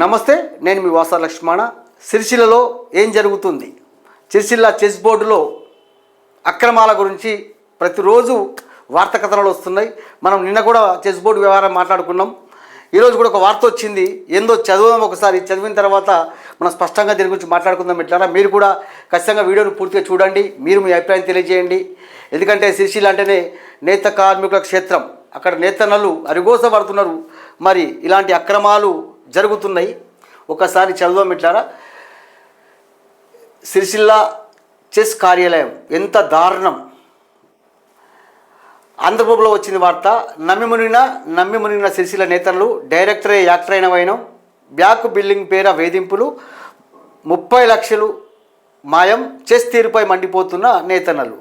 నమస్తే నేను మీ వాసా లక్ష్మణ. సిరిసిల్లలో ఏం జరుగుతుంది? సిరిసిల్ల చెస్ బోర్డులో అక్రమాల గురించి ప్రతిరోజు వార్త కథనాలు వస్తున్నాయి. మనం నిన్న కూడా చెస్ బోర్డు వ్యవహారం మాట్లాడుకున్నాం. ఈరోజు కూడా ఒక వార్త వచ్చింది. ఏందో చదువుదాం ఒకసారి. చదివిన తర్వాత మనం స్పష్టంగా దీని గురించి మాట్లాడుకుందాం ఎట్లారా మీరు కూడా ఖచ్చితంగా వీడియోను పూర్తిగా చూడండి. మీరు మీ అభిప్రాయం తెలియజేయండి. ఎందుకంటే సిరిసిల్ల అంటేనే నేత కార్మికుల క్షేత్రం. అక్కడ నేతన్నలు అరిగోసపడుతున్నారు మరి ఇలాంటి అక్రమాలు జరుగుతున్నాయి. ఒకసారి చదువు ఇట్లారా సిరిసిల్ల చెస్ కార్యాలయం ఎంత దారుణం. ఆంధ్రప్రభలో వచ్చింది వార్త నమ్మి మునిగిన నమ్మి సిరిసిల్ల నేతలు డైరెక్టరే యాక్టర్ అయిన వైనం బ్యాక్ బిల్డింగ్ పేర వేధింపులు ముప్పై లక్షలు మాయం చెస్ తీరుపై మండిపోతున్న నేతన్నలు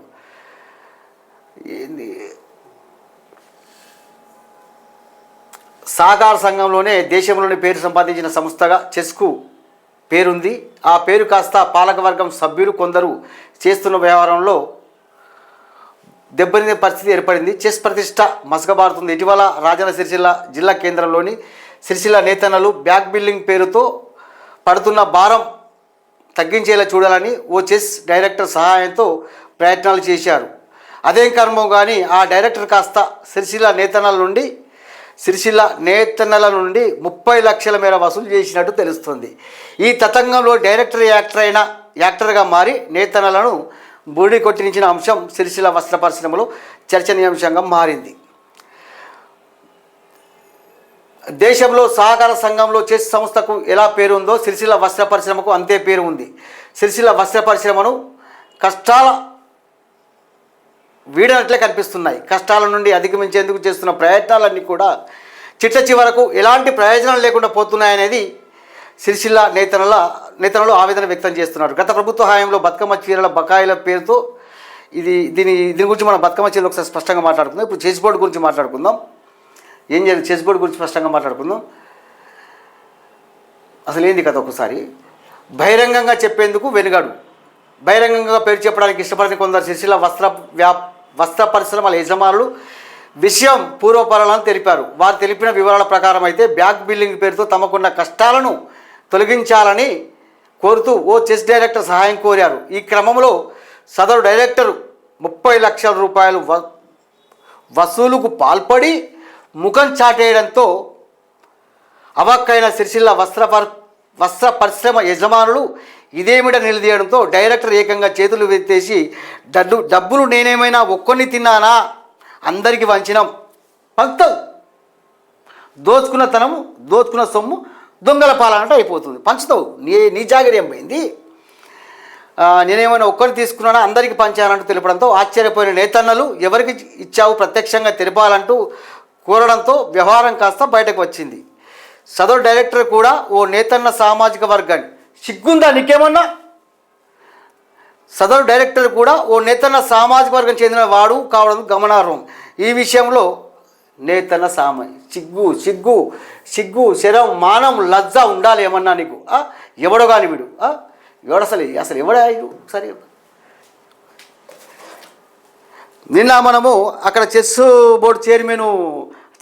ఏంది సహకార సంఘంలోనే దేశంలోని పేరు సంపాదించిన సంస్థగా చెస్కు పేరుంది. ఆ పేరు కాస్త పాలకవర్గం సభ్యులు కొందరు చేస్తున్న వ్యవహారంలో దెబ్బతినే పరిస్థితి ఏర్పడింది. చెస్ ప్రతిష్ట మసకబారుతుంది. ఇటీవల రాజన్న సిరిసిల్ల జిల్లా కేంద్రంలోని సిరిసిల్ల నేతన్నలు బ్యాక్ బిల్డింగ్ పేరుతో పడుతున్న భారం తగ్గించేలా చూడాలని ఓ చెస్ డైరెక్టర్ సహాయంతో ప్రయత్నాలు చేశారు. అదేం కర్మం కానీ ఆ డైరెక్టర్ కాస్త సిరిసిల్ల నేతన్నల నుండి సిరిసిల్ల నేతన్నల నుండి ముప్పై లక్షల మేర వసూలు చేసినట్టు తెలుస్తుంది. ఈ తతంగంలో డైరెక్టర్ యాక్టర్ అయిన యాక్టర్గా మారి నేతన్నలను బూడి కొట్టించిన అంశం సిరిసిల్ల వస్త్ర పరిశ్రమలో చర్చనీయాంశంగా మారింది. దేశంలో సహకార సంఘంలో చెస్ సంస్థకు ఎలా పేరు ఉందో సిరిసిల్ల వస్త్ర పరిశ్రమకు అంతే పేరు ఉంది. సిరిసిల్ల వస్త్ర పరిశ్రమను కష్టాల వీడనట్లే కనిపిస్తున్నాయి. కష్టాల నుండి అధిగమించేందుకు చేస్తున్న ప్రయత్నాలన్నీ కూడా చిట్ట చివరకు ఎలాంటి ప్రయోజనాలు లేకుండా పోతున్నాయనేది సిరిసిల్ల నేతల నేతలు ఆవేదన వ్యక్తం చేస్తున్నారు. గత ప్రభుత్వ హయాంలో బతుకమ్మ చీరల బకాయిల పేరుతో ఇది దీని దీని గురించి మనం బతుకమ్మ చీరలు ఒకసారి స్పష్టంగా మాట్లాడుకుందాం. ఇప్పుడు చెస్ బోర్డు గురించి మాట్లాడుకుందాం. ఏం చేయాలి చెస్ బోర్డు గురించి స్పష్టంగా మాట్లాడుకుందాం. అసలు ఏంది కథ ఒకసారి? బహిరంగంగా చెప్పేందుకు వెనుగాడు. బహిరంగంగా పేరు చెప్పడానికి ఇష్టపడని కొందరు సిరిసిల్ల వస్త్ర వ్యాప్ వస్త్ర పరిశ్రమల యజమానులు విషయం పూర్వపరాలను తెలిపారు. వారు తెలిపిన వివరాల ప్రకారం అయితే బ్యాక్ బిల్డింగ్ పేరుతో తమకున్న కష్టాలను తొలగించాలని కోరుతూ ఓ చెస్ డైరెక్టర్ సహాయం కోరారు. ఈ క్రమంలో సదరు డైరెక్టర్ ముప్పై లక్షల రూపాయలు వ వసూలుకు పాల్పడి ముఖం చాటేయడంతో అవక్కైన సిరిసిల్ల వస్త్ర వస్త్ర పరిశ్రమ యజమానులు ఇదేమిట నిలదీయడంతో డైరెక్టర్ ఏకంగా చేతులు ఎత్తేసి డబ్బు డబ్బులు నేనేమైనా ఒక్కొని తిన్నానా? అందరికీ వంచినాం. పంక్తం దోచుకున్న తనము దోచుకున్న సొమ్ము దొంగల పాలనంటే అయిపోతుంది. పంచుతావు. నీ నీ జాగ్రత్త పోయింది? నేనేమైనా ఒక్కరిని తీసుకున్నానా? అందరికీ పంచానంటూ తెలపడంతో ఆశ్చర్యపోయిన నేతన్నలు ఎవరికి ఇచ్చావు ప్రత్యక్షంగా తెలిపాలంటూ కోరడంతో వ్యవహారం కాస్త బయటకు వచ్చింది. సదరు డైరెక్టర్ కూడా ఓ నేతన్న సామాజిక వర్గాన్ని. సిగ్గుందా నీకేమన్నా? సదరు డైరెక్టర్ కూడా ఓ నేతన్న సామాజిక వర్గం చెందిన వాడు కావడం గమనార్హం. ఈ విషయంలో నేతన్న సామ సిగ్గు సిగ్గు సిగ్గు శరం మానం లజ్జ ఉండాలి ఏమన్నా నీకు? ఎవడో కాని వీడు. ఎవడు అసలు అసలు ఎవడా సరే. నిన్న మనము అక్కడ చెస్ బోర్డు చైర్మన్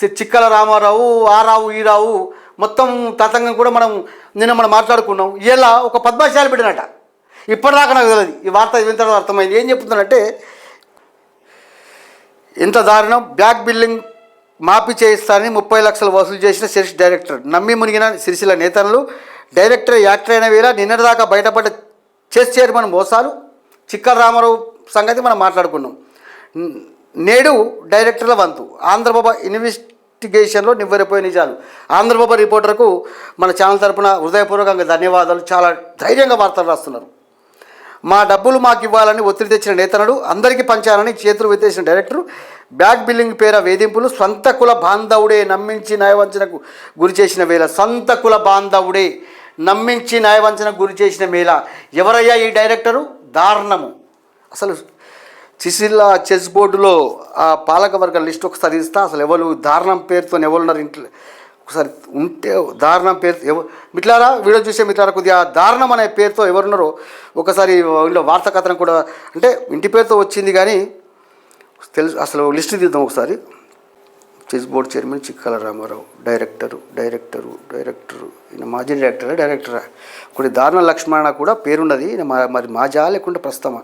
చి- చిక్కల రామారావు ఆ రావు ఈ రావు మొత్తం తతంగం కూడా మనం నిన్న మనం మాట్లాడుకున్నాం. ఇలా ఒక పద్మశాలి పెట్టినట ఇప్పటిదాకా నాకు తెలియదు ఈ వార్త వింత అర్థమైంది. ఏం చెప్తున్నానంటే ఎంత దారుణం బ్యాక్ బిల్డింగ్ మాఫీ చేయిస్తానని ముప్పై లక్షలు వసూలు చేసిన సిరిస్ డైరెక్టర్. నమ్మి మునిగిన సిరిసిల నేతలు డైరెక్టర్ యాక్టర్ అయిన వేళ నిన్నటిదాకా బయటపడ్డ చెస్ చైర్మన్ మోసాలు చిక్కల రామారావు సంగతి మనం మాట్లాడుకున్నాం. నేడు డైరెక్టర్ల వంతు. ఆంధ్రబాబా ఇన్వెస్టిగేషన్లో నివ్వెరపోయే నిజాలు. ఆంధ్రప్రభ రిపోర్టర్కు మన ఛానల్ తరపున హృదయపూర్వకంగా ధన్యవాదాలు. చాలా ధైర్యంగా వార్తలు రాస్తున్నారు. మా డబ్బులు మాకు ఇవ్వాలని ఒత్తిడి తెచ్చిన నేతనుడు అందరికీ పంచాలని చేతులు వెత్తేసిన డైరెక్టర్ బ్యాక్ బిల్లింగ్ పేర వేధింపులు సొంత కుల బాంధవుడే నమ్మించి న్యాయవంచనకు గురి చేసిన వేళ సొంత కుల బాంధవుడే నమ్మించి న్యాయవంచనకు గురి చేసిన వేళ ఎవరయ్యా ఈ డైరెక్టరు? దారుణము. అసలు సిసిల్లా చెస్ బోర్డులో ఆ పాలకవర్గ లిస్ట్ ఒకసారి ఇస్తా. అసలు ఎవరు దారుణం పేరుతో ఎవరున్నారు ఇంట్లో? ఒకసారి ఉంటే దారుణం పేరు ఎవ మిట్లారా వీడియో చూసే మిట్లారా కొద్దిగా దారుణం అనే పేరుతో ఎవరున్నారో ఒకసారి వీళ్ళు వార్తా కథనం కూడా అంటే ఇంటి పేరుతో వచ్చింది కానీ తెలుసు అసలు లిస్ట్ తీద్దాం ఒకసారి. Chess board chairman Chikkala Ramarao director director director ఈయన మాజీ డైరెక్టరా డైరెక్టరా? కొన్ని దారుణ లక్ష్మణ కూడా పేరున్నది. ఈయన మా మరి మాజా లేకుండా ప్రస్తుతమా?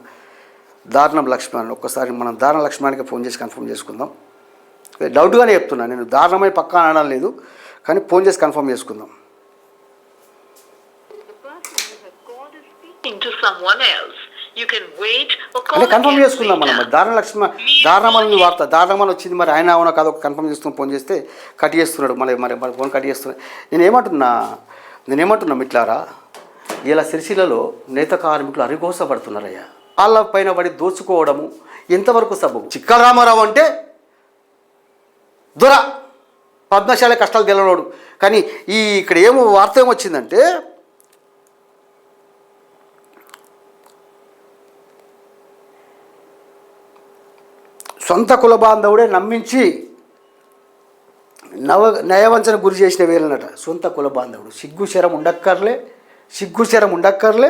దారుణం లక్ష్మణ్. ఒక్కసారి మనం దారుణ లక్ష్మణ్కి ఫోన్ చేసి కన్ఫర్మ్ చేసుకుందాం. డౌట్గానే చెప్తున్నా నేను. దారుణమై పక్కా అనడం లేదు కానీ ఫోన్ చేసి కన్ఫర్మ్ చేసుకుందాం. అంటే కన్ఫర్మ్ చేసుకుందాం మనం. మరి దారుణ లక్ష్మణ దారుణమని వార్త దారుణమని వచ్చింది మరి ఆయన అవునా కాదు కన్ఫర్మ్ చేసుకుని ఫోన్ చేస్తే కట్ చేస్తున్నాడు. మరి మరి మరి ఫోన్ కట్ చేస్తున్నాడు. నేను ఏమంటున్నా నేను ఏమంటున్నా మిట్లారా? ఇలా సిరిసిల్లలో నేత కార్మికులు అరిగోసపడుతున్నారయ్యా. వాళ్ళ పైన పడి దోచుకోవడము ఎంతవరకు సబబు. చిక్కల రామారావు అంటే దొర. పద్మశాల కష్టాలు తెలవడు కానీ ఈ ఇక్కడ ఏమో వార్త ఏమొచ్చిందంటే సొంత కుల బాంధవుడే నమ్మించి నవ నయవంచన గురి చేసిన వేలనట సొంత కుల బాంధవుడు. సిగ్గు శరం ఉండక్కర్లే సిగ్గు శరం ఉండక్కర్లే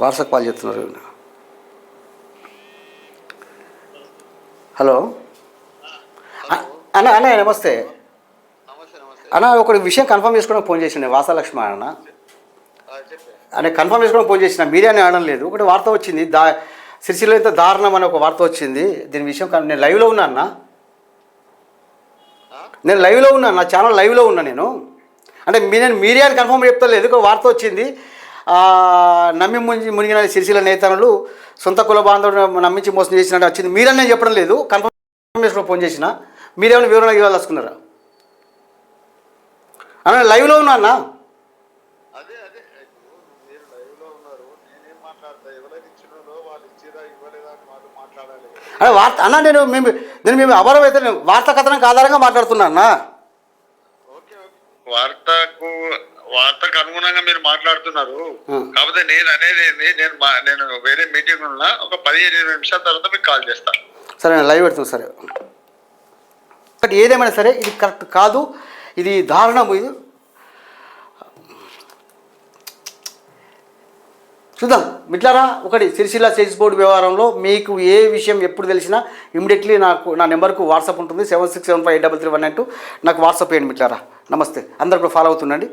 వాట్సాప్ కాల్ చేస్తున్నారు హలో? అన్న అన్న నమస్తే. అన్న ఒక విషయం కన్ఫర్మ్ చేసుకోవడానికి ఫోన్ చేసిండే వాసాలక్ష్మి అన్న. అనే కన్ఫర్మ్ చేసుకోవడం ఫోన్ చేసిన మీడియా అని లేదు. ఒకటి వార్త వచ్చింది దా సిరిసిలో ఇంత దారుణం అని ఒక వార్త వచ్చింది. దీని విషయం నేను లైవ్లో ఉన్నా అన్న. నేను లైవ్లో ఉన్నా నా ఛానల్ లైవ్లో ఉన్నా నేను. అంటే మీ నేను మీడియా అని కన్ఫర్మ్ చెప్తలేదు ఒక వార్త వచ్చింది. నమ్మి మునిగి మునిగిన సిరిసిల్ల నేతలు సొంత కుల బాంధవుడు నమ్మించి మోసం చేసినట్టు వచ్చింది. మీరని నేను చెప్పడం లేదు. కన్ఫర్మ్ చేసుకుని ఫోన్ చేసిన. మీరేమైనా వివరణ ఇవ్వాలనుకున్నారా? అన్న లైవ్లో ఉన్నా అన్న. అదే వార్త అన్న నేను మేము నేను మేము అభరం అయితే వార్తా కథనానికి ఆధారంగా మాట్లాడుతున్నా అన్న. వార్తకు వార్తకు అనుగుణంగా మీరు మాట్లాడుతున్నారు. కాకపోతే నేను అనేది ఏంది, నేను నేను వేరే మీటింగ్ ఉన్నా ఒక పదిహేను ఇరవై నిమిషాల తర్వాత మీకు కాల్ చేస్తా. సరే నేను లైవ్ పెడుతున్నా సరే. బట్ ఏదేమైనా సరే ఇది కరెక్ట్ కాదు ఇది దారుణం ఇది. చూద్దాం. మిట్లారా ఒకటి సిరిసిల్ల సేల్స్ బోర్డు వ్యవహారంలో మీకు ఏ విషయం ఎప్పుడు తెలిసినా ఇమీడియట్లీ నాకు నా నెంబర్కు వాట్సాప్ ఉంటుంది seven six seven five eight double three one nine two. నాకు వాట్సాప్ చేయండి మిట్లారా. నమస్తే. అందరు కూడా ఫాలో అవుతుండండి.